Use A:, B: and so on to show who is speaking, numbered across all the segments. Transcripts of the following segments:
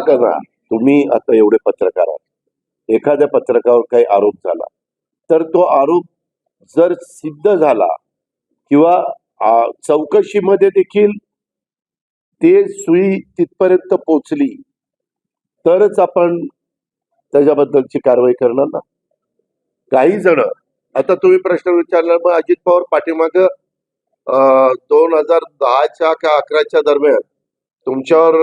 A: का ना तुम्ही आता एवढे पत्रकार आहात. एखाद्या पत्रकावर काही आरोप झाला तर तो आरोप जर सिद्ध झाला किंवा चौकशीमध्ये देखील ते सुई तिथपर्यंत पोचली तरच आपण त्याच्याबद्दलची कारवाई करणार ना? काही जण आता तुम्ही प्रश्न विचारला मग अजित पवार पाठीमाग दोन हजार दहाच्या का अकराच्या दरम्यान तुमच्यावर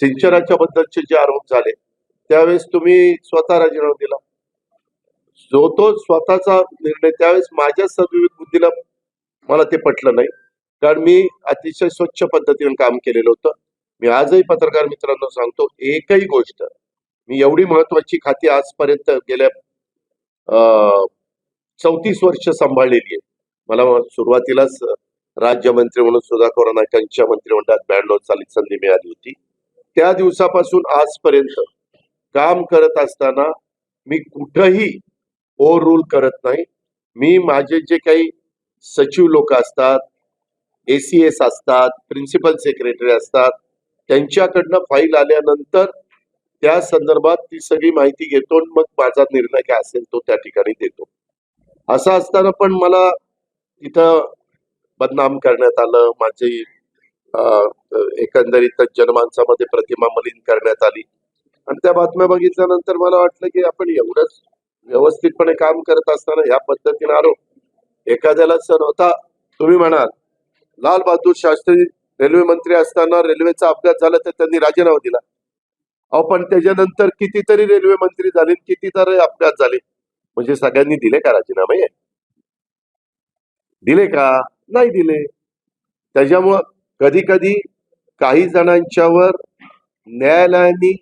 A: सिंचनाच्या बद्दलचे जे आरोप झाले त्यावेळेस तुम्ही स्वतः राजीनामा दिला. जो तो स्वतःचा निर्णय त्यावेळेस माझ्या सद्विवेक बुद्धीला मला ते पटलं नाही. कारण मी अतिशय स्वच्छ पद्धतीने काम केलेलं होतं. मी आजही पत्रकार मित्रांना सांगतो एकही गोष्ट मी एवढी महत्वाची खाती आजपर्यंत गेल्या चौतीस वर्ष सांभाळलेली आहे. मला सुरुवातीलाच राज्यमंत्री म्हणून सुधाकर नाईकांच्या मंत्रिमंडळात ब्याण्णव साली संधी मिळाली होती. त्या दिवसापासून आजपर्यंत काम करत असताना मी कुठंही ओव्हर रूल करत नाही. मी माझे जे काही सचिव लोक असतात एसीएस असतात प्रिन्सिपल सेक्रेटरी असतात त्यांच्याकडनं फाईल आल्यानंतर त्या संदर्भात ती सगळी माहिती घेतो आणि मग माझा निर्णय काय असेल तो त्या ठिकाणी देतो. असं असताना पण मला तिथं बदनाम करण्यात आलं. माझी एकंदरीतच एकंदरीत जनमानसामध्ये प्रतिमा मलिन करण्यात आली. आणि त्या बातम्या बघितल्यानंतर मला वाटलं की आपण एवढंच व्यवस्थितपणे काम करत असताना ह्या पद्धतीने आरोप एखाद्याला सण होता तुम्ही म्हणाल लाल बहादूर शास्त्री रेल्वे मंत्री असताना रेल्वेचा अपघात झाला तर त्यांनी राजीनामा दिला. अहो पण त्याच्यानंतर कितीतरी रेल्वे मंत्री झाले कितीतरी अपघात झाले. म्हणजे सगळ्यांनी दिले का राजीनामे? दिले का? नाही दिले. त्याच्यामुळं कधी कधी काही जणांच्यावर न्यायालयाने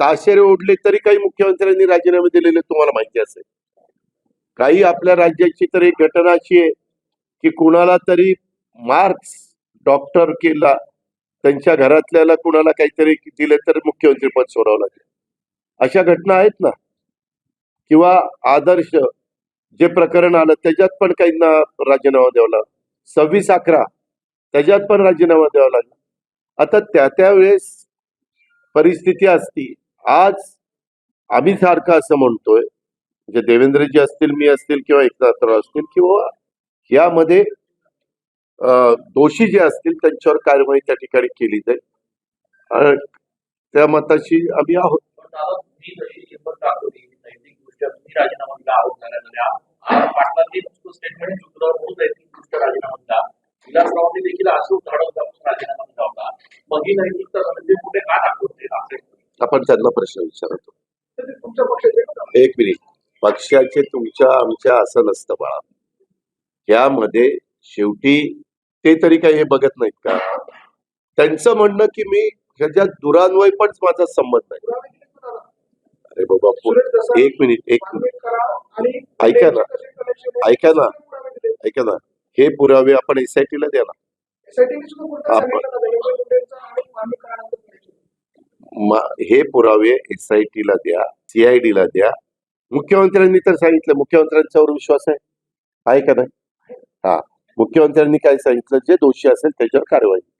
A: ताशेरे ओढले तरी काही मुख्यमंत्र्यांनी राजीनामे दिलेले तुम्हाला माहिती असेल. काही आपल्या राज्याची तर एक घटना अशी आहे की कुणाला तरी मार्क्स डॉक्टर केला त्यांच्या घरातल्याला कुणाला काहीतरी दिले तर मुख्यमंत्री पद सोडावं लागेल. अशा घटना आहेत ना? किंवा आदर्श जे प्रकरण आलं त्याच्यात पण काहींना राजीनामा द्यावा लागला. सव्वीस अकरा त्याच्यात पण राजीनामा द्यावा लागला. आता त्या त्यावेळेस परिस्थिती असती. आज आम्ही सारखं असं म्हणतोय म्हणजे देवेंद्रजी असतील मी असतील किंवा एकनाथराव असतील किंवा यामध्ये दोषी जे असतील त्यांच्यावर कारवाई त्या ठिकाणी केली जाईल. आणि त्या मताशी आम्ही आहोत.
B: राजीनामा दिला मग ही म्हणजे कुठे का दाखवते
A: आपण त्यांना प्रश्न विचारतो. एक मिनिट. पक्षाचे तुमच्या आमच्या असं नसतं बाळा. यामध्ये शेवटी ते तरी काही हे बघत नाहीत का? त्यांचं म्हणणं की मी ह्याच्यात दुरान्वय पण माझा संबंध नाही अरे बाबा एक मिनिट एक मिनिट. ऐका ना ऐका ना ऐका ना. हे पुरावे आपण एसआयटी ला द्या ना. हे पुरावे एसआयटी ला द्या सीआयडी ला द्या. मुख्यमंत्र्यांनी तर सांगितलं मुख्यमंत्र्यांच्यावर विश्वास आहे. आहे का नाही? हा. मुख्यमंत्र्यांनी काय सांगितलं? जे दोषी असेल त्याच्यावर कारवाई.